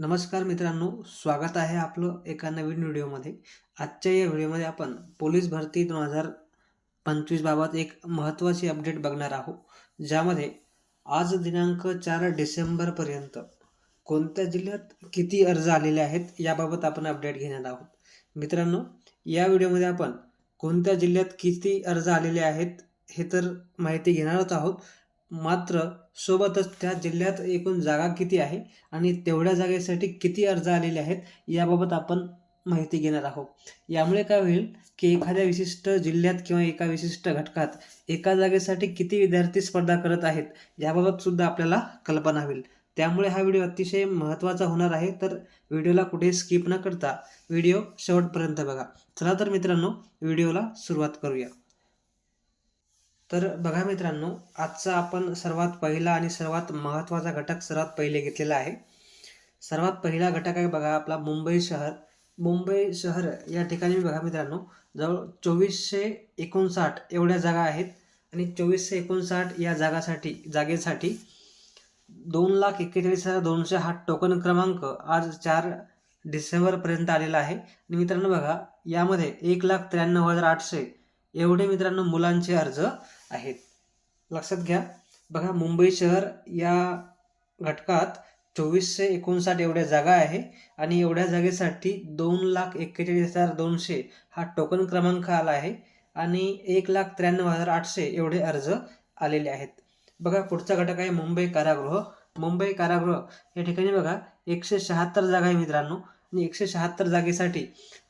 नमस्कार मित्रांनो स्वागत आहे आपलं एका नवीन व्हिडिओमध्ये. आजच्या या व्हिडिओमध्ये आपण पोलीस भरती दोन हजार पंचवीसबाबत एक महत्त्वाची अपडेट बघणार आहोत ज्यामध्ये आज दिनांक चार डिसेंबरपर्यंत कोणत्या जिल्ह्यात किती अर्ज आलेले आहेत याबाबत आपण अपडेट घेणार आहोत. मित्रांनो या व्हिडिओमध्ये आपण कोणत्या जिल्ह्यात किती अर्ज आलेले आहेत हे तर माहिती घेणारच आहोत. मात्र सोबतच त्या जिल्ह्यात एकूण जागा किती आहे आणि तेवढ्या जागेसाठी किती अर्ज आलेले आहेत याबाबत आपण माहिती घेणार आहोत. यामुळे काय होईल की एखाद्या विशिष्ट जिल्ह्यात किंवा एका विशिष्ट घटकात एका जागेसाठी किती विद्यार्थी स्पर्धा करत आहेत याबाबत सुद्धा आपल्याला कल्पना होईल. त्यामुळे हा व्हिडिओ अतिशय महत्त्वाचा होणार आहे तर व्हिडिओला कुठे स्किप न करता व्हिडिओ शेवटपर्यंत बघा. चला तर मित्रांनो व्हिडिओला सुरुवात करूया. तर बघा मित्रांनो आजचा आपण सर्वात पहिला आणि सर्वात महत्त्वाचा घटक सर्वात पहिले घेतलेला आहे. सर्वात पहिला घटक आहे बघा आपला मुंबई शहर. मुंबई शहर या ठिकाणी बघा मित्रांनो जवळ चोवीसशे एकोणसाठ एवढ्या जागा आहेत आणि चोवीसशे एकोणसाठ या जागासाठी जागेसाठी दोन लाख एक्केचाळीस हजार दोनशे हा टोकन क्रमांक आज चार डिसेंबरपर्यंत आलेला आहे. आणि मित्रांनो बघा यामध्ये एक लाख त्र्याण्णव हजार आठशे एवढे मित्रांनो मुलांचे अर्ज आहेत. लक्षात घ्या. बघा मुंबई शहर या घटकात चोवीसशे एकोणसाठ एवढ्या जागा आहे आणि एवढ्या जागेसाठी दोन लाख एक्केचाळीस हजार दोनशे हा टोकन क्रमांक आला आहे आणि एक लाख त्र्याण्णव हजार आठशे एवढे अर्ज आलेले आहेत. बघा पुढचा घटक आहे मुंबई कारागृह. मुंबई कारागृह या ठिकाणी बघा एकशे शहात्तर जागा आहे मित्रांनो. आणि एकशे शहात्तर जागेसाठी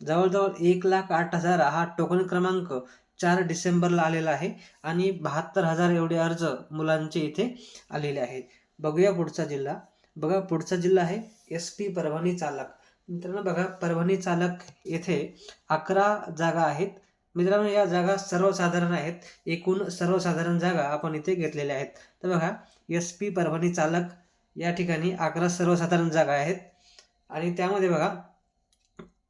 जवळजवळ एक लाख आठ हजार हा टोकन क्रमांक चार डिसेंबरला आलेला आहे आणि बहात्तर हजार एवढे अर्ज मुलांचे इथे आलेले आहेत. बघूया पुढचा जिल्हा. बघा पुढचा जिल्हा आहे एस पी परभणी चालक. मित्रांनो बघा परभणी चालक येथे अकरा जागा आहेत. मित्रांनो या जागा सर्वसाधारण आहेत. एकूण सर्वसाधारण जागा आपण इथे घेतलेल्या आहेत. तर बघा एस पी परभणी चालक या ठिकाणी अकरा सर्वसाधारण जागा आहेत. आणि त्यामध्ये बघा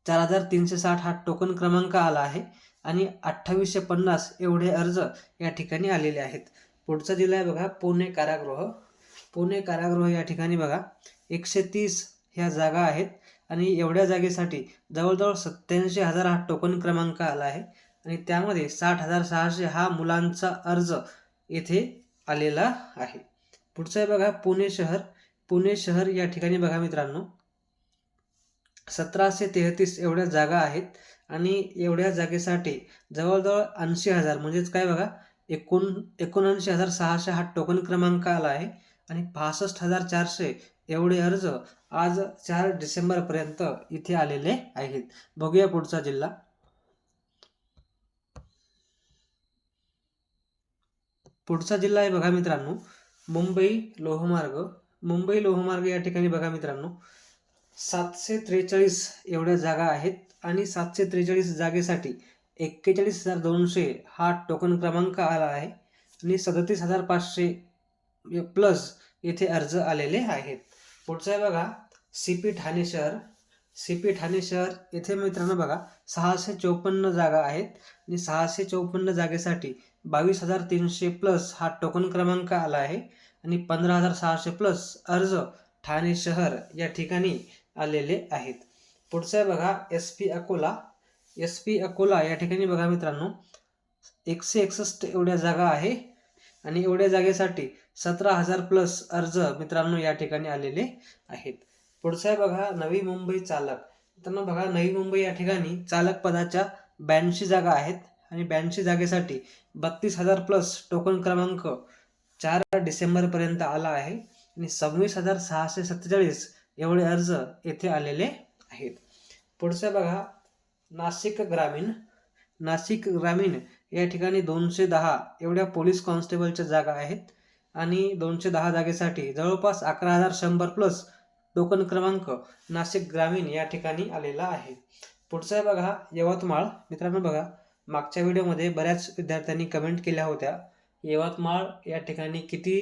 चार हजार तीनशे साठ हा टोकन क्रमांक आला आहे आणि अठ्ठावीसशे पन्नास एवढे अर्ज या ठिकाणी आलेले आहेत. पुढचा दिला आहे बघा पुणे कारागृह. पुणे कारागृह या ठिकाणी बघा एकशे तीस ह्या जागा आहेत आणि एवढ्या जागेसाठी जवळजवळ सत्त्याऐंशी हजार हा टोकन क्रमांक आला आहे आणि त्यामध्ये साठ हजार सहाशे हा मुलांचा अर्ज येथे आलेला आहे. पुढचं आहे बघा पुणे शहर. पुणे शहर या ठिकाणी बघा मित्रांनो सतराशे तेहतीस एवढ्या जागा आहेत आणि एवढ्या जागेसाठी जवळजवळ ऐंशी हजार म्हणजेच काय बघा एकोण एकोणऐंशी हजार सहाशे हा टोकन क्रमांक आला आहे आणि पासष्ट हजार चारशे एवढे अर्ज आज चार डिसेंबरपर्यंत इथे आलेले आहेत. बघूया पुढचा जिल्हा. पुढचा जिल्हा आहे बघा मित्रांनो मुंबई लोहमार्ग. मुंबई लोहमार्ग या ठिकाणी बघा मित्रांनो सातशे त्रेचाळीस एवढ्या जागा आहेत आणि सातशे त्रेचाळीस जागेसाठी एक्केचाळीस हजार दोनशे हा टोकन क्रमांक आला आहे आणि सदतीस हजार पाचशे प्लस येथे अर्ज आलेले आहेत. पुढचं आहे बघा सी पी ठाणे शहर. सी पी ठाणे शहर येथे मित्रांनो बघा सहाशे चौपन्न जागा आहेत आणि सहाशे चौपन्न जागेसाठी बावीस हजार तीनशे प्लस हा टोकन क्रमांक आला आहे आणि पंधरा हजार सहाशे प्लस अर्ज ठाणे शहर या ठिकाणी आलेले आहेत. पुढचं आहे बघा S P Akola. S P Akola या ठिकाणी बघा मित्रांनो एकशे एकसष्ट एवढ्या जागा आहे. आणि एवढ्या जागेसाठी सतरा हजार प्लस अर्ज मित्रांनो या ठिकाणी आलेले आहेत. पुढचं आहे बघा नवी मुंबई चालक. मित्रांनो बघा नवी मुंबई या ठिकाणी चालक पदाच्या ब्याऐंशी जागा आहेत. आणि ब्याऐंशी जागेसाठी बत्तीस हजार प्लस टोकन क्रमांक चार डिसेंबरपर्यंत आला आहे. आणि सव्वीस हजार सहाशे सत्तेचाळीस एवढे अर्ज येथे आलेले आहेत. पुढचं बघा नाशिक ग्रामीण. नाशिक ग्रामीण या ठिकाणी दोनशे दहा एवढ्या पोलीस कॉन्स्टेबलच्या जागा आहेत आणि दोनशे दहा जागेसाठी जवळपास अकरा हजार शंभर प्लस टोकन क्रमांक नाशिक ग्रामीण या ठिकाणी आलेला आहे. पुढचं आहे बघा यवतमाळ. मित्रांनो बघा मागच्या व्हिडिओमध्ये बऱ्याच विद्यार्थ्यांनी कमेंट केल्या होत्या. यवतमाळ या ठिकाणी किती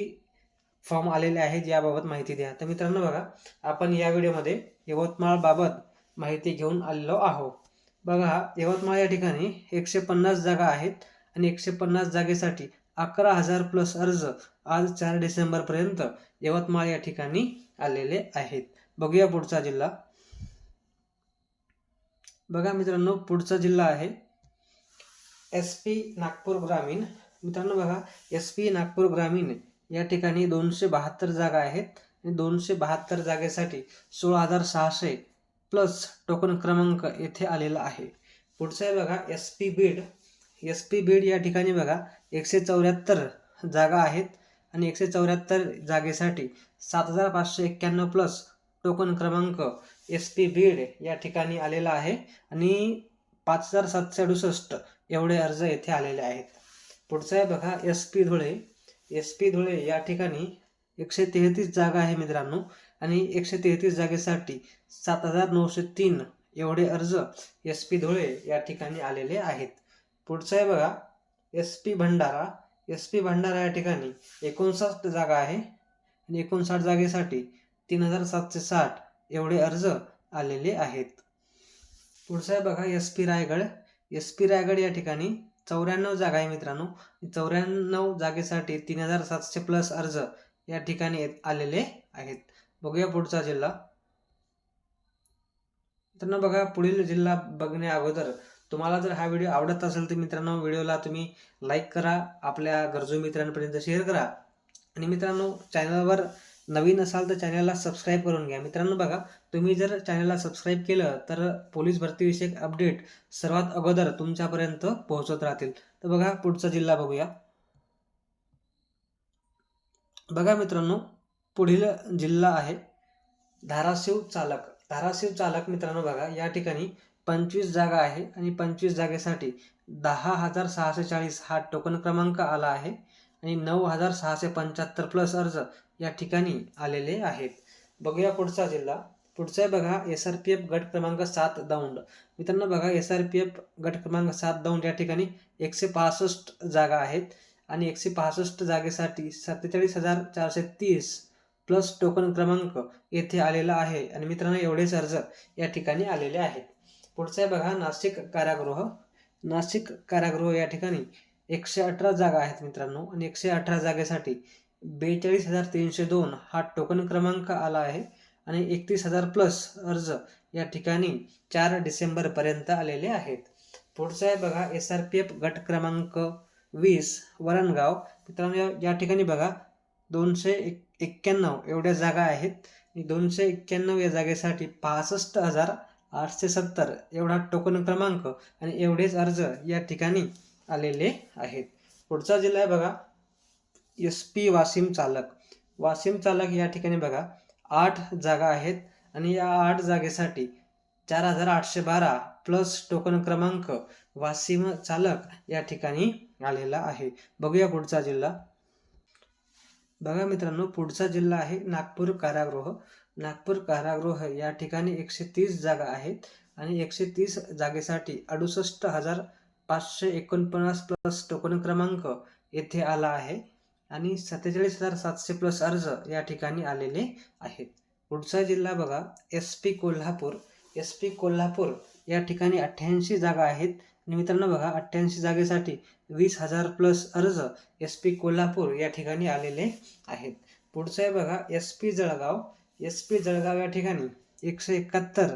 फॉर्म आलेले आहेत याबाबत माहिती द्या. तर मित्रांनो बघा आपण या व्हिडिओमध्ये यवतमाळबाबत माहिती घेऊन आलेलो आहोत. बघा यवतमाळ या ठिकाणी एकशे पन्नास जागा आहेत आणि एकशे पन्नास जागेसाठी अकरा हजार प्लस अर्ज आज चार डिसेंबरपर्यंत यवतमाळ या ठिकाणी आलेले आहेत. बघूया पुढचा जिल्हा. बघा मित्रांनो पुढचा जिल्हा आहे एस पी नागपूर ग्रामीण. मित्रांनो बघा एस पी नागपूर ग्रामीण या ठिकाणी दोनशे बहात्तर जागा आहेत. आणि दोनशे बहात्तर जागेसाठी सोळा हजार सहाशे प्लस टोकन क्रमांक येथे आलेला आहे. पुढचं आहे बघा S P Beed S P Beed या ठिकाणी बघा एकशे चौऱ्याहत्तर जागा आहेत. आणि एकशे चौऱ्याहत्तर जागेसाठी सात हजार पाचशे एक्क्याण्णव प्लस टोकन क्रमांक एस पी बीड या ठिकाणी आलेला आहे. आणि पाच हजार सातशे अडुसष्ट एवढे अर्ज येथे आलेले आहेत. पुढचं आहे बघा S P Dhule. S P Dhule या ठिकाणी एकशे तेहतीस जागा आहे मित्रांनो. आणि एकशे तेहतीस जागेसाठी सात हजार नऊशे तीन एवढे अर्ज एस पी धुळे या ठिकाणी आलेले आहेत. पुढचं आहे बघा S P Bhandara. S P Bhandara या ठिकाणी एकोणसाठ जागा आहे. आणि एकोणसाठ जागेसाठी तीन हजार सातशे साठ एवढे अर्ज आलेले आहेत. पुढचं आहे बघा S P Raigad. S P Raigad या ठिकाणी चौऱ्याण्णव जागा आहे मित्रांनो. चौऱ्याण्णव जागेसाठी तीन हजार सातशे प्लस अर्ज या ठिकाणी आलेले आहेत. बघूया पुढचा जिल्हा. मित्रांनो बघा पुढील जिल्हा बघण्या अगोदर तुम्हाला जर हा व्हिडिओ आवडत असेल तर मित्रांनो व्हिडिओला तुम्ही लाईक करा आपल्या गरजू मित्रांपर्यंत शेअर करा. आणि मित्रांनो चॅनलवर नवीन असाल तर चॅनलला सबस्क्राईब करून घ्या. मित्रांनो बघा तुम्ही जर चॅनलला सबस्क्राईब केलं तर पोलीस भरतीविषयक अपडेट सर्वात अगोदर तुमच्यापर्यंत पोहोचत राहतील. तर बघा पुढचा जिल्हा बघूया. बघा मित्रांनो पुढील जिल्हा आहे धाराशिव चालक. धाराशिव चालक मित्रांनो बघा या ठिकाणी पंचवीस जागा आहे आणि पंचवीस जागेसाठी दहा हजार सहाशे चाळीस हा टोकन क्रमांक आला आहे आणि नऊ हजार सहाशे पंच्याहत्तर प्लस अर्ज या ठिकाणी आलेले आहेत. बघूया पुढचा जिल्हा. पुढचा आहे बघा एस आर पी एफ गट क्रमांक सात दौंड. मित्रांनो बघा एस आर पी एफ गट क्रमांक सात दौंड या ठिकाणी एकशे पासष्ट जागा आहेत. आणि एकशे पासष्ट जागेसाठी सत्तेचाळीस हजार चारशे तीस प्लस टोकन क्रमांक येथे आलेला आहे. आणि मित्रांनो एवढेच अर्ज या ठिकाणी आलेले आहेत. पुढचं आहे बघा नाशिक कारागृह. नाशिक कारागृह या ठिकाणी एकशे अठरा जागा आहेत मित्रांनो. आणि एकशे अठरा जागेसाठी बेचाळीस हजार तीनशे दोन हा टोकन क्रमांक आला आहे आणि एकतीस हजार प्लस अर्ज या ठिकाणी चार डिसेंबरपर्यंत आलेले आहेत. पुढचं आहे बघा एस आर पी एफ गट क्रमांक वीस वरणगाव. मित्रांनो या ठिकाणी बघा दोनशे एक एक्क्याण्णव एवढ्या जागा आहेत. आणि दोनशे एक्क्याण्णव या जागेसाठी पासष्ट हजार आठशे सत्तर एवढा टोकन क्रमांक आणि एवढेच अर्ज या ठिकाणी आलेले आहेत. पुढचा जिल्हा आहे बघा एस पी वाशिम चालक. वाशिम चालक या ठिकाणी बघा आठ जागा आहेत आणि या आठ जागेसाठी चार हजार आठशे बारा प्लस टोकन क्रमांक वाशिम चालक या ठिकाणी आलेला आहे. बघूया पुढचा जिल्हा. बघा मित्रांनो पुढचा जिल्हा आहे नागपूर कारागृह. नागपूर कारागृह या ठिकाणी एकशे तीस जागा आहेत आणि एकशे तीस जागेसाठी अडुसष्ट हजार पाचशे एकोणपन्नास प्लस टोकन क्रमांक येथे आला आहे. आणि सत्तेचाळीस हजार सातशे प्लस अर्ज या ठिकाणी आलेले आहेत. पुढचा जिल्हा बघा S P Kolhapur. S P Kolhapur या ठिकाणी अठ्ठ्याऐंशी जागा आहेत. आणि मित्रांनो बघा अठ्ठ्याऐंशी जागेसाठी वीस हजार प्लस अर्ज एस पी कोल्हापूर या ठिकाणी आलेले आहेत. पुढचं आहे बघा S P Jalgaon. S P Jalgaon या ठिकाणी एकशे एकाहत्तर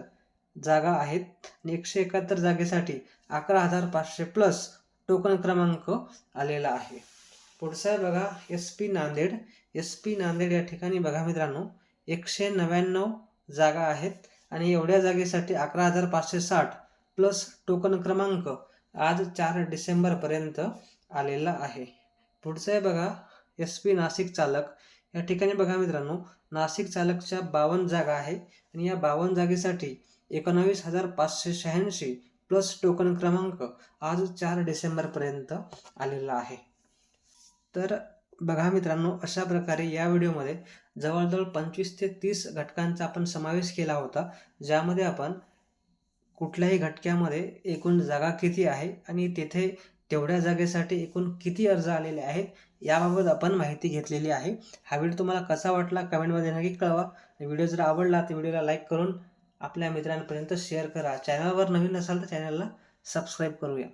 जागा आहेत. आणि एकशे एकाहत्तर जागेसाठी अकरा हजार पाचशे प्लस टोकन क्रमांक आलेला आहे. पुढचं आहे बघा S P Nanded. S P Nanded या ठिकाणी बघा मित्रांनो एकशे नव्याण्णव जागा आहेत आणि एवढ्या जागेसाठी अकरा हजार पाचशे साठ प्लस टोकन क्रमांक आज चार डिसेंबरपर्यंत आलेला आहे. पुढचं आहे बघा एस पी नाशिक चालक. या ठिकाणी बघा मित्रांनो नाशिक चालकच्या बावन्न जागा आहे आणि या बावन्न जागेसाठी एकोणावीस हजार पाचशे शहाऐंशी प्लस टोकन क्रमांक आज चार डिसेंबरपर्यंत आलेला आहे. तर बघा मित्रांनो अशा प्रकारे या व्हिडिओमध्ये जवळजवळ पंचवीस ते तीस घटकांचा आपण समावेश केला होता ज्यामध्ये आपण कुठल्याही घटक्यामध्ये एकूण जागा किती आहे आणि तेथे तेवढ्या जागेसाठी एकूण किती अर्ज आलेले आहेत याबाबत आपण माहिती घेतलेली आहे. हा व्हिडिओ तुम्हाला कसा वाटला कमेंटमध्ये नक्की कळवा. व्हिडिओ जर आवडला तर व्हिडिओला लाईक करून आपल्या मित्रांपर्यंत शेअर करा. चॅनलवर नवीन असाल तर चॅनलला सबस्क्राईब करूया.